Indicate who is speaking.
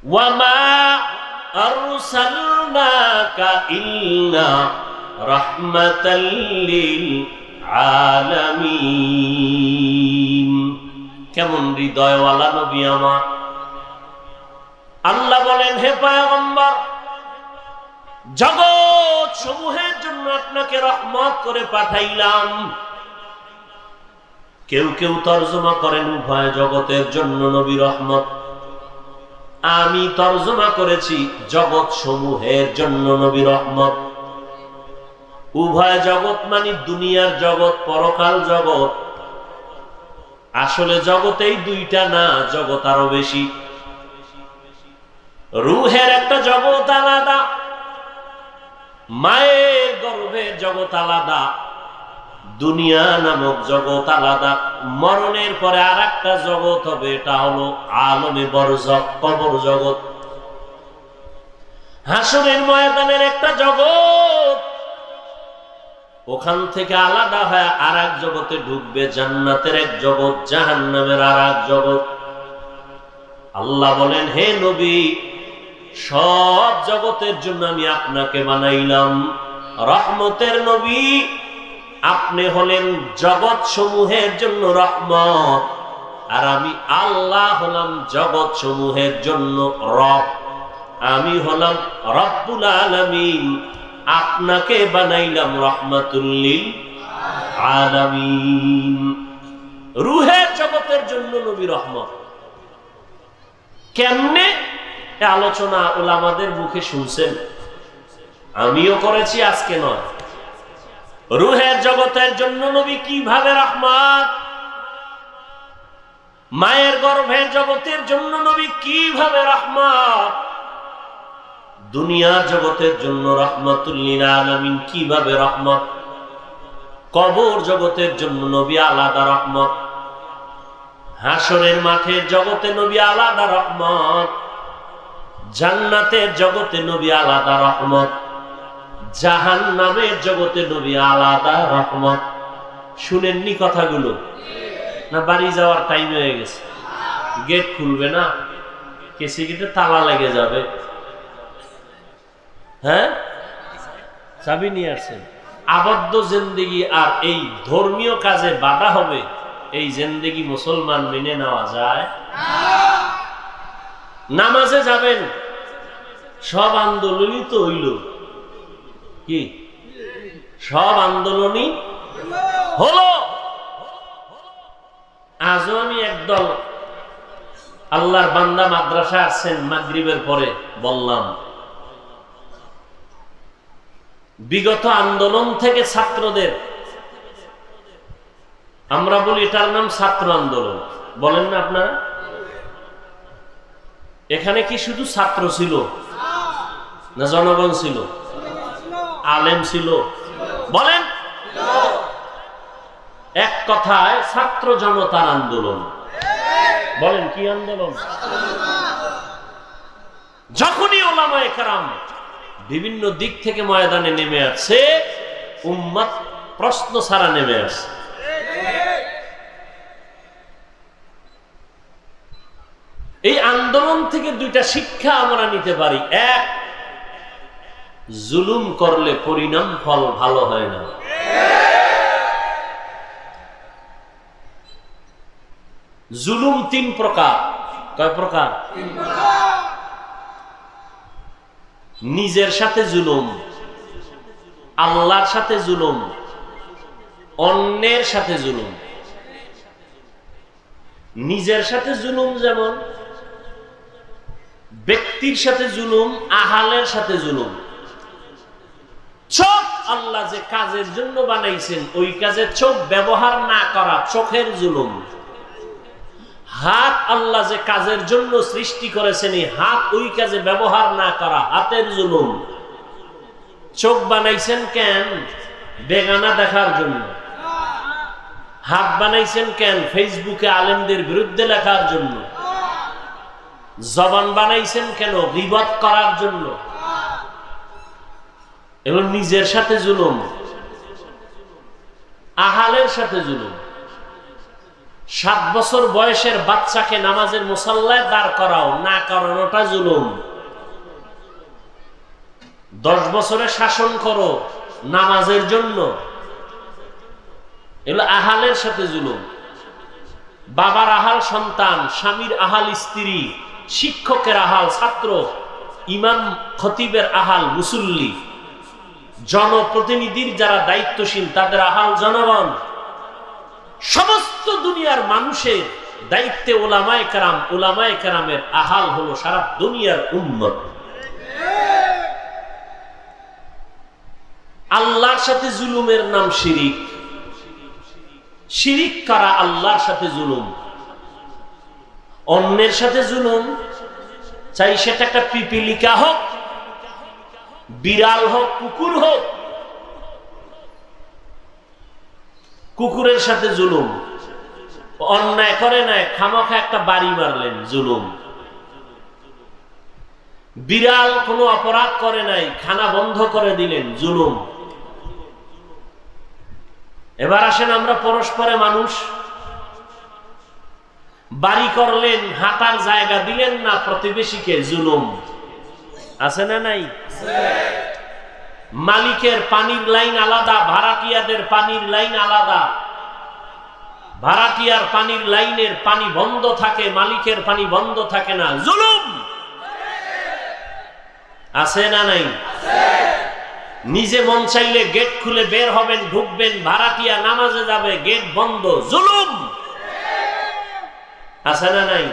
Speaker 1: وما أرسلناك إلا رحمة للعالمين কেমন হৃদয়ওয়ালা নবী আমার আল্লাহ বলেন হে পায়গম্বর জগৎ সমূহের জন্য আপনাকে রহমত করে পাঠাইলাম কেউ কেউ তর্জমা করেন উভয় জগতের জন্য নবী রহমত আমি তর্জমা করেছি জগৎ সমূহের জন্য নবী রহমত। উভয় জগৎ মানে দুনিয়ার জগৎ, পরকাল জগৎ। আসলে জগতেই দুইটা না, জগৎ আরও বেশি। রুহের একটা জগৎ আলাদা, মায়ের গর্ভের জগৎ আলাদা। দুনিয়া নামক জগৎ আলাদা। মরণের পরে আর একটা জগৎ হবে, এটা হলো আলমে বরজক, কবর জগৎ। হাসনের ময়দানের একটা জগৎ। ওখান থেকে আলাদা হয়ে আর এক জগতে ঢুকবে জান্নাতের এক জগৎ, জাহান্নামের আর এক জগৎ। আল্লাহ বলেন, হে নবী, সব জগতের জন্য আমি আপনাকে বানাইলাম। রহমতের নবী আপনি হলেন জগৎ সমূহের জন্য রহমত। আর আমি আল্লাহ হলাম জগৎ সমূহের জন্য রব। আমি হলাম রব্বুল আলামিন। আপনাকে বানাইলাম রহমাতুল্লিল আলামিন। রুহের জগতের জন্য নবী রহমত। কেমনে? আলোচনা ওলামাদের মুখে শুনছেন। আমিও করেছি, আজকে নয়। রুহের জগতের জন্য নবী কীভাবে রহমত? মায়ের গর্ভের জগতের জন্য নবী কীভাবে রহমত? দুনিয়ার জগতের জন্য রহমতুল্লিল আলমিন কীভাবে রহমত? কবর জগতের জন্য নবী আলাদা রহমত। হাসরের মাঠের জগতে নবী আলাদা রহমত। জান্নাতের জগতে নবী আলাদা রহমত। জাহান নামের জগতে নবী আলাদা রহমত। শুনেননি কথাগুলো? না বাড়ি যাওয়ার টাইম হয়ে গেছে? গেট খুলবে না? কেসি গেটে তালা লেগে যাবে। হ্যাঁ? চাবি নিয়ে আসছেন আবদ্ধ জিন্দিগি আর এই ধর্মীয় কাজে বাধা হবে, এই জিন্দিগি মুসলমান মেনে নেওয়া যায়। নামাজে যাবেন। সব আন্দোলনই তো হইল। কি? সব আন্দোলনই হলো। আজও আমি একদল আল্লাহর বান্দা মাদ্রাসা আসছেন মাগরিবের পরে, বললাম। বিগত আন্দোলন থেকে ছাত্রদের, আমরা বলি এটার নাম ছাত্র আন্দোলন। বলেন না আপনারা? এখানে কি শুধু ছাত্র ছিল? না জনগণ ছিল? আলেম ছিল। বলেন। এক কথায় ছাত্র জনতার আন্দোলন। বলেন, কি আন্দোলন? যখনই ওলামা একরাম বিভিন্ন দিক থেকে ময়দানে নেমে আছে উম্মত প্রশ্ন ছাড়া নেমে আছে এই আন্দোলন থেকে দুইটা শিক্ষা আমরা নিতে পারি। এক জুলুম করলে পরিণাম ফল ভালো হয় না। জুলুম তিন প্রকার। কয় প্রকার? নিজের সাথে জুলুম আল্লাহর সাথে জুলুম অন্যের সাথে জুলুম। নিজের সাথে জুলুম যেমন ব্যক্তির সাথে জুলুম আহালের সাথে জুলুম। চোখ আল্লাহ যে কাজের জন্য বানাইছেন, ওই কাজে চোখ ব্যবহার না করা চোখের জুলুম। হাত আল্লাহ যে কাজের জন্য সৃষ্টি করেছেন হাত ওই কাজে ব্যবহার না করা হাতের জুলুম। চোখ বানাইছেন কেন? বেগানা দেখার জন্য। হাত বানাইছেন কেন? ফেসবুকে আলেমদের বিরুদ্ধে লেখার জন্য। জবান বানাইছেন কেন? বিপদ করার জন্য। এবং নিজের সাথে জুলুম। আহালের সাথে জুলুম। সাত বছর বয়সের বাচ্চাকে নামাজের মুসাল্লায় দাঁড় করাও, না করানোটা জুলুম। দশ বছরে শাসন করো, নামাজের জন্য। এগুলো আহালের সাথে জুলুম। বাবার আহাল সন্তান, স্বামীর আহাল স্ত্রী, শিক্ষকের আহাল ছাত্র, ইমাম খতিবের আহাল মুসল্লি। জনপ্রতিনিধির যারা দায়িত্বশীল, তাদের আহাল জনগণ। সমস্ত দুনিয়ার মানুষের দায়িত্বে ওলামায় কারাম, ওলামায় কারামের আহাল হলো সারা দুনিয়ার উন্নত আল্লাহর সাথে জুলুমের নাম শিরিক। শিরিক করা? আল্লাহর সাথে জুলুম। অন্যের সাথে জুলুম। চাই সেটা একটা পিপিলিকা হোক বিড়াল হোক, কুকুর হোক, কুকুরের সাথে জুলুম। অন্যায় করে নাই, খামাখা একটা বাড়ি মারলেন, জুলুম। বিড়াল কোনো অপরাধ করে নাই, খানা বন্ধ করে দিলেন, জুলুম। এবার আসেন আমরা পরস্পরে মানুষ। বাড়ি করলেন, হাঁটার জায়গা দিলেন না, প্রতিবেশীকে জুলুম। আছে না নাই? মালিকের পানির লাইন আলাদা, ভাড়াটিয়াদের পানির লাইন আলাদা। ভাড়াটিয়ার পানির লাইনের পানি বন্ধ থাকে, মালিকের পানি বন্ধ থাকে না। জুলুম! আছে না নাই? নিজে মন চাইলে গেট খুলে বের হবেন, ঢুকবেন, ভাড়াটিয়া নামাজে যাবে, গেট বন্ধ, জুলুম! আছে না নাই?